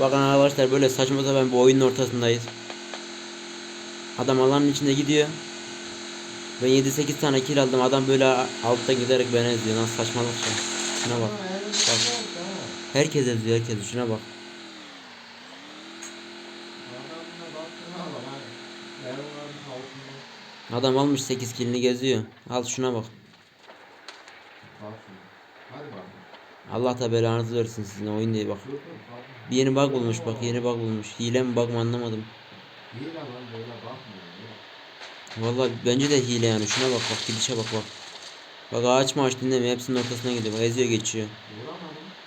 Bakın arkadaşlar böyle saçma sapan bir oyunun ortasındayız. Adam alanın içinde gidiyor. Ben 7-8 tane kill aldım. Adam böyle altta giderek beni eziyor. Nasıl saçmalık şey. Şuna bak. Bak. Herkes eziyor herkes. Şuna bak. Adam almış 8 killini geziyor. Al şuna bak. Hadi bakalım. Allah da belanızı versin sizin oyun diye bak. Bir yeni bug bulmuş bak yeni bug bulmuş. Hile mi bug mı anlamadım. İyi lan böyle bakmıyor. ya. Vallahi bence de hile yani. Şuna bak bak gidişe bak bak. Bak ağaç maaş dinlemiyor. Hepsinin ortasına gidiyor. Bak eziyor geçiyor.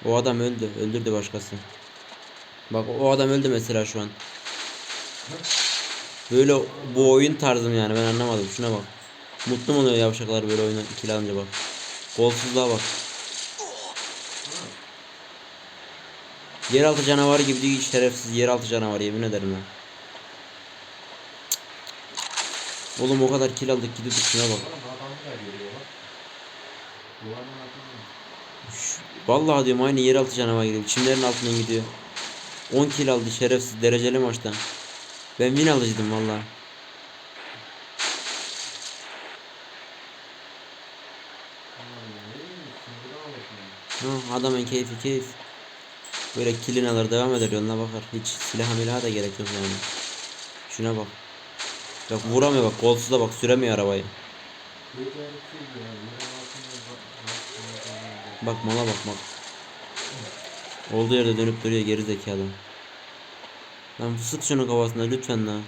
O adam öldü. Öldürdü başkası. Bak o adam öldü mesela şu an. Böyle bu oyun tarzım yani ben anlamadım. Şuna bak. Mutlu mu oluyor yavşaklar böyle oyunu ikili alınca bak. Golsuzluğa bak. Yeraltı canavarı gibi değil şerefsiz yeraltı canavarı yemin ederim ya. Oğlum o kadar kill aldık gidiyorduk şuna bak. Vallahi diyorum aynı yeraltı canavarı gibi çimlerin altından gidiyor. 10 kill aldı şerefsiz dereceli maçtan. Ben win alıcıydım vallahi. Ha, adamın keyfi keyif. Böyle killin alır devam eder yoluna bakar. Hiç silah milaha da gerek yok yani. Şuna bak. Bak vuramıyor bak kolsuz da bak süremiyor arabayı. Bak mala bak bak. Olduğu yerde dönüp duruyor geri zekalı. Lan sık şunu kafasına lütfen lan.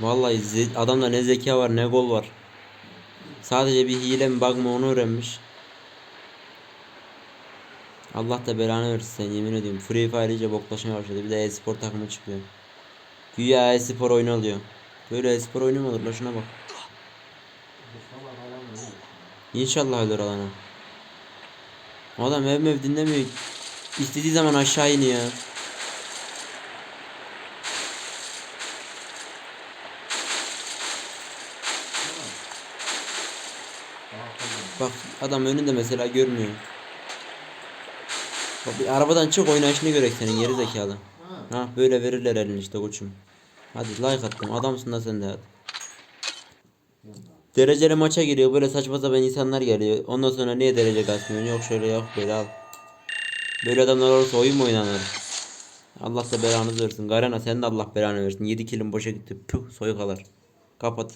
Vallahi adamda ne zeka var ne gol var. Sadece bir hile mi bug onu öğrenmiş. Allah da belanı versin sen yemin ediyorum. Free Fire iyice boklaşmaya başladı. Bir de e-spor takımı çıkıyor. Güya e-spor oyunu alıyor. Böyle e-spor oyunu mu olur la şuna bak. İnşallah ölür alana. Adam ev mev dinlemiyor. İstediği zaman aşağı iniyor. Bak adam önünde mesela görmüyor. Bak arabadan çık oynayışını görek senin geri zekalı. Ha böyle verirler elini işte koçum. Hadi like attım adamsın da sen de hadi. Dereceli maça giriyor böyle saçma sapan insanlar geliyor. Ondan sonra niye derece kasmıyorsun yok şöyle yok böyle al. Böyle adamlar olursa oyun mu oynanır? Allah da belanızı versin. Garena sen de Allah belanı versin. 7 kilin boşa gitti. Puh soyuk alır. Kapat.